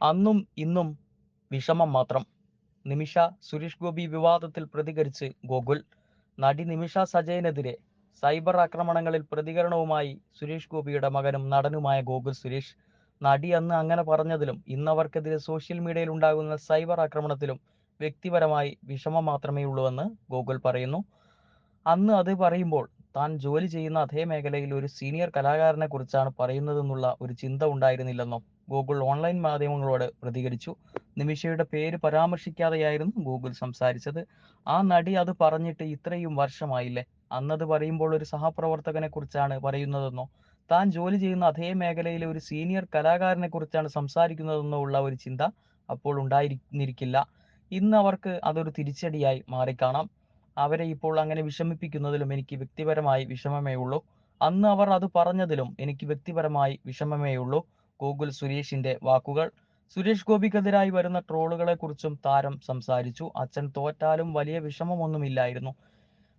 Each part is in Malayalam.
അന്നും ഇന്നും വിഷമം മാത്രം. നിമിഷ സുരേഷ് ഗോപി വിവാദത്തിൽ പ്രതികരിച്ച് ഗോകുൽ. നടി നിമിഷ സജയനെതിരെ സൈബർ ആക്രമണങ്ങളിൽ പ്രതികരണവുമായി സുരേഷ് ഗോപിയുടെ മകനും നടനുമായ ഗോകുൽ സുരേഷ്. നടി അന്ന് അങ്ങനെ പറഞ്ഞതിലും ഇന്ന് അവർക്കെതിരെ സോഷ്യൽ മീഡിയയിൽ ഉണ്ടാകുന്ന സൈബർ ആക്രമണത്തിലും വ്യക്തിപരമായി വിഷമം മാത്രമേ ഉള്ളൂവെന്ന് ഗോകുൽ പറയുന്നു. അന്ന് അത് പറയുമ്പോൾ താൻ ജോലി ചെയ്യുന്ന അതേ മേഖലയിൽ ഒരു സീനിയർ കലാകാരനെ കുറിച്ചാണ് പറയുന്നതെന്നുള്ള ഒരു ചിന്ത ഉണ്ടായിരുന്നില്ലെന്നും? ഗൂഗിൾ ഓൺലൈൻ മാധ്യമങ്ങളോട് പ്രതികരിച്ചു. നിമിഷയുടെ പേര് പരാമർശിക്കാതെയായിരുന്നു ഗൂഗിൾ സംസാരിച്ചത്. ആ നടി അത് പറഞ്ഞിട്ട് ഇത്രയും വർഷമായില്ലേ? അന്നത് പറയുമ്പോൾ ഒരു സഹപ്രവർത്തകനെ കുറിച്ചാണ് പറയുന്നതെന്നോ? താൻ ജോലി ചെയ്യുന്ന അതേ മേഖലയിലെ ഒരു സീനിയർ കലാകാരനെ കുറിച്ചാണ് സംസാരിക്കുന്നതെന്നോ ഉള്ള ഒരു ചിന്ത അപ്പോൾ ഉണ്ടായിരുന്നിരിക്കില്ല. ഇന്ന് അവർക്ക് അതൊരു തിരിച്ചടിയായി മാറിക്കാണാം. അവരെ ഇപ്പോൾ അങ്ങനെ വിഷമിപ്പിക്കുന്നതിലും എനിക്ക് വ്യക്തിപരമായി വിഷമമേ ഉള്ളൂ അന്ന് അവർ അത് പറഞ്ഞതിലും എനിക്ക് വ്യക്തിപരമായി വിഷമമേ ഉള്ളൂ ഗൂഗിൾ സുരേഷിന്റെ വാക്കുകൾ. സുരേഷ് ഗോപിക്കെതിരായി വരുന്ന ട്രോളുകളെ കുറിച്ചും താരം സംസാരിച്ചു. അച്ഛൻ തോറ്റാലും വലിയ വിഷമമൊന്നുമില്ലായിരുന്നു.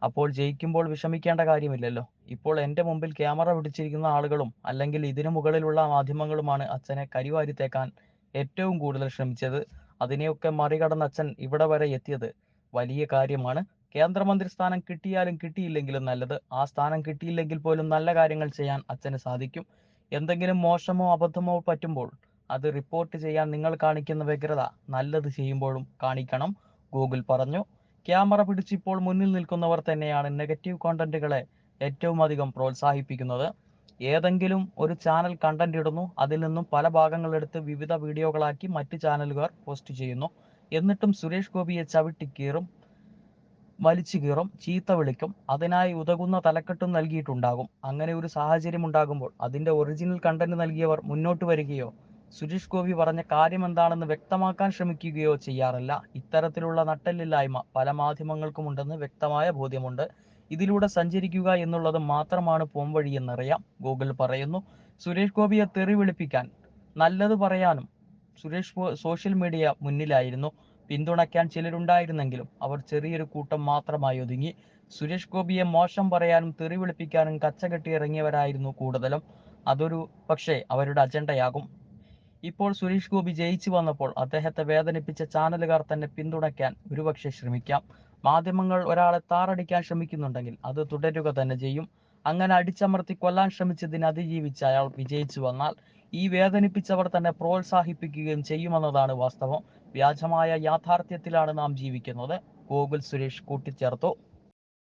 അപ്പോൾ ജയിക്കുമ്പോൾ വിഷമിക്കേണ്ട കാര്യമില്ലല്ലോ. ഇപ്പോൾ എന്റെ മുമ്പിൽ ക്യാമറ പിടിച്ചിരിക്കുന്ന ആളുകളും അല്ലെങ്കിൽ ഇതിനു മുകളിലുള്ള മാധ്യമങ്ങളുമാണ് അച്ഛനെ കരിവാരിത്തേക്കാൻ ഏറ്റവും കൂടുതൽ ശ്രമിച്ചത്. അതിനെയൊക്കെ മറികടന്ന് അച്ഛൻ ഇവിടെ വരെ എത്തിയത് വലിയ കാര്യമാണ്. കേന്ദ്രമന്ത്രി സ്ഥാനം കിട്ടിയാലും കിട്ടിയില്ലെങ്കിലും നല്ലത്. ആ സ്ഥാനം കിട്ടിയില്ലെങ്കിൽ പോലും നല്ല കാര്യങ്ങൾ ചെയ്യാൻ അച്ഛന് സാധിക്കും. എന്തെങ്കിലും മോശമോ അബദ്ധമോ പറ്റുമ്പോൾ അത് റിപ്പോർട്ട് ചെയ്യാൻ നിങ്ങൾ കാണിക്കുന്ന വ്യഗ്രത നല്ലത് ചെയ്യുമ്പോഴും കാണിക്കണം. ഗൂഗിൾ പറഞ്ഞു. ക്യാമറ പിടിച്ചിപ്പോൾ മുന്നിൽ നിൽക്കുന്നവർ തന്നെയാണ് നെഗറ്റീവ് കോണ്ടന്റുകളെ ഏറ്റവും അധികം പ്രോത്സാഹിപ്പിക്കുന്നത്. ഏതെങ്കിലും ഒരു ചാനൽ കണ്ടന്റ് ഇടുന്നു. അതിൽ നിന്നും പല ഭാഗങ്ങൾ എടുത്ത് വിവിധ വീഡിയോകളാക്കി മറ്റ് ചാനലുകാർ പോസ്റ്റ് ചെയ്യുന്നു. എന്നിട്ടും സുരേഷ് ഗോപിയെ ചവിട്ടിക്കീറും വലിച്ചു കീറും ചീത്ത വിളിക്കും അതിനായി ഉതകുന്ന തലക്കെട്ടും നൽകിയിട്ടുണ്ടാകും. അങ്ങനെ ഒരു സാഹചര്യം ഉണ്ടാകുമ്പോൾ അതിന്റെ ഒറിജിനൽ കണ്ടന്റ് നൽകിയവർ മുന്നോട്ട് വരികയോ സുരേഷ് ഗോപി പറഞ്ഞ കാര്യം എന്താണെന്ന് വ്യക്തമാക്കാൻ ശ്രമിക്കുകയോ ചെയ്യാറില്ല. ഇത്തരത്തിലുള്ള നട്ടല്ലില്ലായ്മ പല മാധ്യമങ്ങൾക്കും ഉണ്ടെന്ന് വ്യക്തമായ ബോധ്യമുണ്ട്. ഇതിലൂടെ സഞ്ചരിക്കുക എന്നുള്ളത് മാത്രമാണ് പോംവഴി എന്നറിയാം ഗൂഗിൾ പറയുന്നു സുരേഷ് ഗോപിയെ തെറി വിളിപ്പിക്കാൻ. നല്ലത് പറയാനും. സുരേഷ് സോഷ്യൽ മീഡിയ മുന്നിലായിരുന്നു. പിന്തുണയ്ക്കാൻ ചിലരുണ്ടായിരുന്നെങ്കിലും അവർ ചെറിയൊരു കൂട്ടം മാത്രമായി ഒതുങ്ങി. സുരേഷ് ഗോപിയെ മോശം പറയാനും തെറി വിളിപ്പിക്കാനും കച്ചകെട്ടി ഇറങ്ങിയവരായിരുന്നു കൂടുതലും. അതൊരു പക്ഷേ അവരുടെ അജണ്ടയാകും. ഇപ്പോൾ സുരേഷ് ഗോപി ജയിച്ചു വന്നപ്പോൾ അദ്ദേഹത്തെ വേദനിപ്പിച്ച ചാനലുകാർ തന്നെ പിന്തുണയ്ക്കാൻ ഒരുപക്ഷെ ശ്രമിക്കാം. മാധ്യമങ്ങൾ ഒരാളെ താറടിക്കാൻ ശ്രമിക്കുന്നുണ്ടെങ്കിൽ അത് തുടരുക തന്നെ ചെയ്യും. അങ്ങനെ അടിച്ചമർത്തി കൊല്ലാൻ ശ്രമിച്ചതിന് അതിജീവിച്ച് അയാൾ വിജയിച്ചു വന്നാൽ ഈ വേദനിപ്പിച്ചവർ തന്നെ പ്രോത്സാഹിപ്പിക്കുകയും ചെയ്യുമെന്നതാണ് വാസ്തവം. വ്യാജമായ യാഥാർത്ഥ്യത്തിലാണ് നാം ജീവിക്കുന്നത്. ഗോകുൽ സുരേഷ് കൂട്ടിച്ചേർത്തു.